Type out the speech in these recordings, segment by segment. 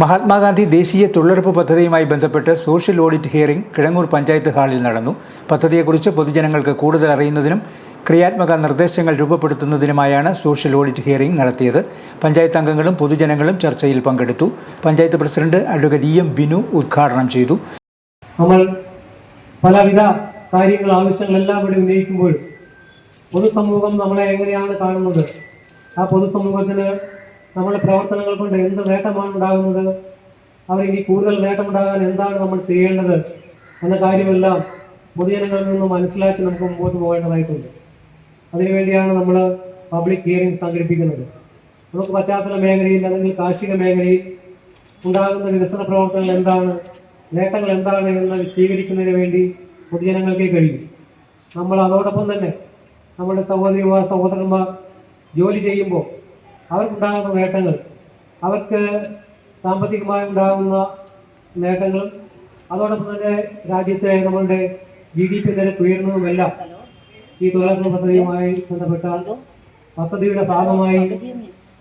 മഹാത്മാഗാന്ധി ദേശീയ തൊഴിലുറപ്പ് പദ്ധതിയുമായി ബന്ധപ്പെട്ട് social audit hearing Kizhangur panchayat ഹാളിൽ നടന്നു. പദ്ധതിയെക്കുറിച്ച് പൊതുജനങ്ങൾക്ക് കൂടുതൽ അറിയുന്നതിനും ക്രിയാത്മക നിർദ്ദേശങ്ങൾ രൂപപ്പെടുത്തുന്നതിനുമായാണ് സോഷ്യൽ ഓഡിറ്റ് ഹിയറിംഗ് നടത്തിയത്. പഞ്ചായത്ത് അംഗങ്ങളും പൊതുജനങ്ങളും ചർച്ചയിൽ പങ്കെടുത്തു. Panchayat president advocate E M Binu ഉദ്ഘാടനം ചെയ്തു. നമ്മൾ പലവിധ കാര്യങ്ങൾ ആവശ്യങ്ങളെല്ലാം ഇവിടെ ഉന്നയിക്കുമ്പോൾ പൊതുസമൂഹം നമ്മളെ എങ്ങനെയാണ് കാണുന്നത്? ആ പൊതുസമൂഹത്തിന് നമ്മുടെ പ്രവർത്തനങ്ങൾ കൊണ്ട് എന്ത് നേട്ടമാണ് ഉണ്ടാകുന്നത്? അവർ ഇനി കൂടുതൽ നേട്ടമുണ്ടാകാൻ എന്താണ് നമ്മൾ ചെയ്യേണ്ടത്? എന്ന കാര്യമെല്ലാം പൊതുജനങ്ങളിൽ നിന്ന് മനസ്സിലാക്കി നമുക്ക് മുമ്പോട്ട് പോകേണ്ടതായിട്ടുണ്ട്. അതിനുവേണ്ടിയാണ് നമ്മൾ പബ്ലിക് ഹിയറിംഗ് സംഘടിപ്പിക്കുന്നത്. നമുക്ക് പശ്ചാത്തല മേഖലയിൽ അല്ലെങ്കിൽ കാർഷിക മേഖലയിൽ ഉണ്ടാകുന്ന വികസന പ്രവർത്തനങ്ങൾ എന്താണ്? നേട്ടങ്ങൾ എന്താണ് എന്ന് വിശദീകരിക്കുന്നതിന് വേണ്ടി പൊതുജനങ്ങൾക്കേ കഴിയും. നമ്മൾ അതോടൊപ്പം തന്നെ നമ്മുടെ സഹോദരിമാർ സഹോദരന്മാർ ജോലി ചെയ്യുമ്പോൾ അവർക്കുണ്ടാകുന്ന നേട്ടങ്ങൾ അവർക്ക് സാമ്പത്തികമായി ഉണ്ടാകുന്ന നേട്ടങ്ങളും അതോടൊപ്പം തന്നെ രാജ്യത്തെ നമ്മളുടെ ജി ഡി പി നിരക്ക് ഉയരുന്നതുമെല്ലാം ഈ തൊഴിലാളി പദ്ധതിയുമായി ബന്ധപ്പെട്ട പദ്ധതിയുടെ ഭാഗമായി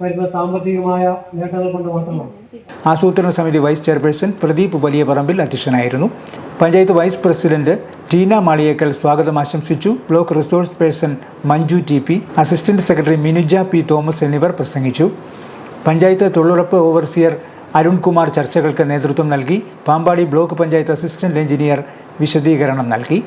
വരുന്ന സാമ്പത്തികമായ നേട്ടങ്ങൾ കൊണ്ട് മാത്രമാണ്. ആസൂത്രണ സമിതി വൈസ് ചെയർപേഴ്സൺ പ്രദീപ് വലിയ പറമ്പിൽ അധ്യക്ഷനായിരുന്നു. പഞ്ചായത്ത് വൈസ് പ്രസിഡന്റ് ടീന മാളിയേക്കൽ സ്വാഗതം ആശംസിച്ചു. Block resource person Manju T P assistant secretary Minuja P Thomas എന്നിവർ പ്രസംഗിച്ചു. പഞ്ചായത്ത് തൊഴിലുറപ്പ് ഓവർസിയർ അരുൺകുമാർ ചർച്ചകൾക്ക് നേതൃത്വം നൽകി. Pampady block panchayat assistant engineer വിശദീകരണം നൽകി.